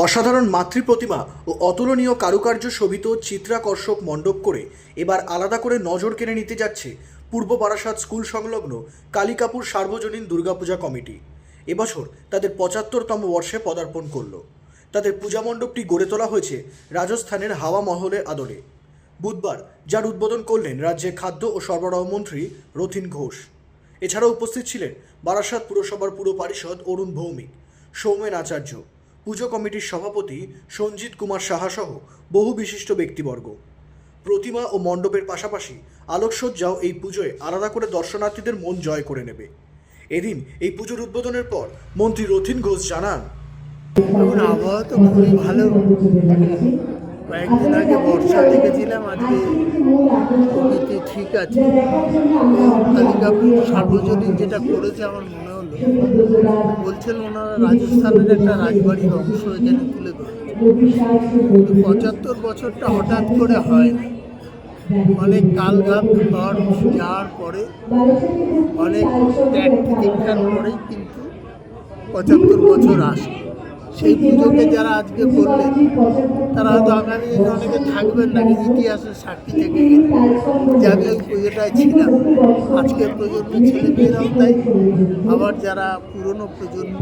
অসাধারণ মাতৃ প্রতিমা ও অতুলনীয় কারুকার্য শোভিত চিত্রাকর্ষক মণ্ডপ করে এবার আলাদা করে নজর কেড়ে নিতে যাচ্ছে পূর্ব বারাসাত স্কুল সংলগ্ন কালিকাপুর সার্বজনীন দুর্গাপূজা কমিটি। এবছর তাদের পঁচাত্তরতম বর্ষে পদার্পণ করল। তাদের পূজা মণ্ডপটি গড়ে তোলা হয়েছে রাজস্থানের হাওয়া মহলের আদলে। বুধবার যার উদ্বোধন করলেন রাজ্যের খাদ্য ও সরবরাহ মন্ত্রী রথিন ঘোষ। এছাড়াও উপস্থিত ছিলেন বারাসাত পুরসভার পুর পারিষদ অরুণ ভৌমিক, সৌমেন আচার্য পুজো কমিটির সভাপতি সঞ্জিত কুমার সাহা সহ বহু বিশিষ্ট ব্যক্তিবর্গ। প্রতিমা ও মণ্ডপের পাশাপাশি আলোকসজ্জাও এই পুজোয় আলাদা করে দর্শনার্থীদের মন জয় করে নেবে। এদিন এই পুজোর উদ্বোধনের পর মন্ত্রী রথিন ঘোষ জানান এখন আবহাওয়া তো খুবই ভালো। কয়েকদিন আগে বর্ষা দেখেছিলাম, আজকে প্রকৃতি ঠিক আছে। সার্বজনীন যেটা করেছে, আমার মনে বলছেন ওনারা রাজস্থানের একটা রাজবাড়ির অংশ এখানে তুলে ধরে কিন্তু পঁচাত্তর বছরটা হঠাৎ করে হয়। অনেক কালঘাত ঘর যাওয়ার পরে অনেক ত্যাগ দীক্ষার পরেই কিন্তু পঁচাত্তর বছর আসে সেই পুজোকে যারা আজকে করলেন তারা হয়তো আগামী দিনে অনেকে থাকবেন না ইতিহাসের সাক্ষী থেকে যে আমি ওই পুজোটায় ছিলাম, আজকের প্রজন্ম ছেলে ছেলেমেয়েরাও তাই, আবার যারা পুরনো প্রজন্ম,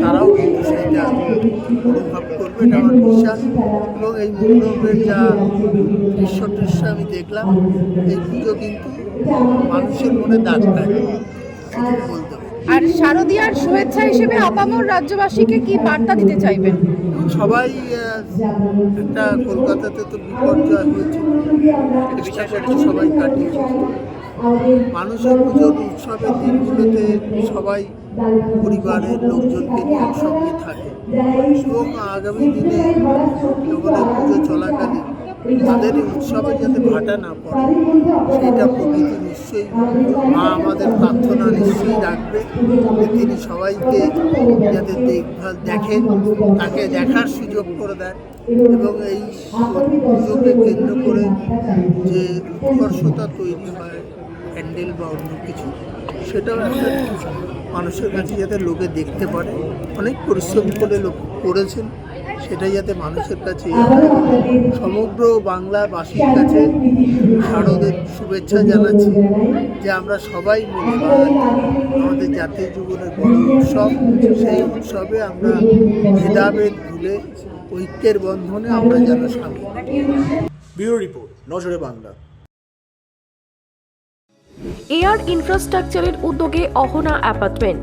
তারাও কিন্তু সেইটা অনুভব করবে, এটা আমার বিশ্বাস। এবং এই মণ্ডপের যা দৃশ্য দৃশ্য আমি দেখলাম, এই পুজো কিন্তু মানুষের মনে দাগ কাটে। বলতে। আর শারদীয়ার শুভেচ্ছা হিসেবে আপামর রাজ্যবাসীকে কি বার্তা দিতে চাইবেন? সবাই একটা কলকাতাতে তো বিপর্যয় চেষ্টা করছে সবাই কাটিয়েছে মানুষের পুজোর উৎসবের দিনগুলোতে সবাই পরিবারের লোকজনকে নিয়ে একসঙ্গে থাকে। এবং আগামী দিনে যখন পুজো চলাকালীন তাদের উৎসবে যাতে ভাটা না পড়ে সেইটা প্রকৃতি নিশ্চয়ই মা আমাদের প্রার্থনা নিশ্চয়ই রাখবে তিনি সবাইকে যাতে দেখভাল দেখেন তাকে দেখার সুযোগ করে দেয় এবং এই পুজোকে কেন্দ্র করে যে উৎকর্ষতা তৈরি হয় প্যান্ডেল বা অন্য কিছু সেটাও একটা মানুষের কাছে যাতে লোকে দেখতে পারে অনেক পরিশ্রম করে লোক করেছেন সেটা যাতে মানুষের কাছে হয়। সমগ্র বাংলাবাসীর কাছে শারদের শুভেচ্ছা জানাচ্ছি যে আমরা সবাই মিলে আমাদের জাতীয় জীবনের বড় উৎসব। সেই উৎসবে আমরা ভেদাভেদ ভুলে ঐক্যের বন্ধনে আমরা যেন সামিল। ব্যুরো রিপোর্ট নজরে বাংলা। এয়ার ইনফ্রাস্ট্রাকচারের উদ্যোগে অহনা অ্যাপার্টমেন্ট।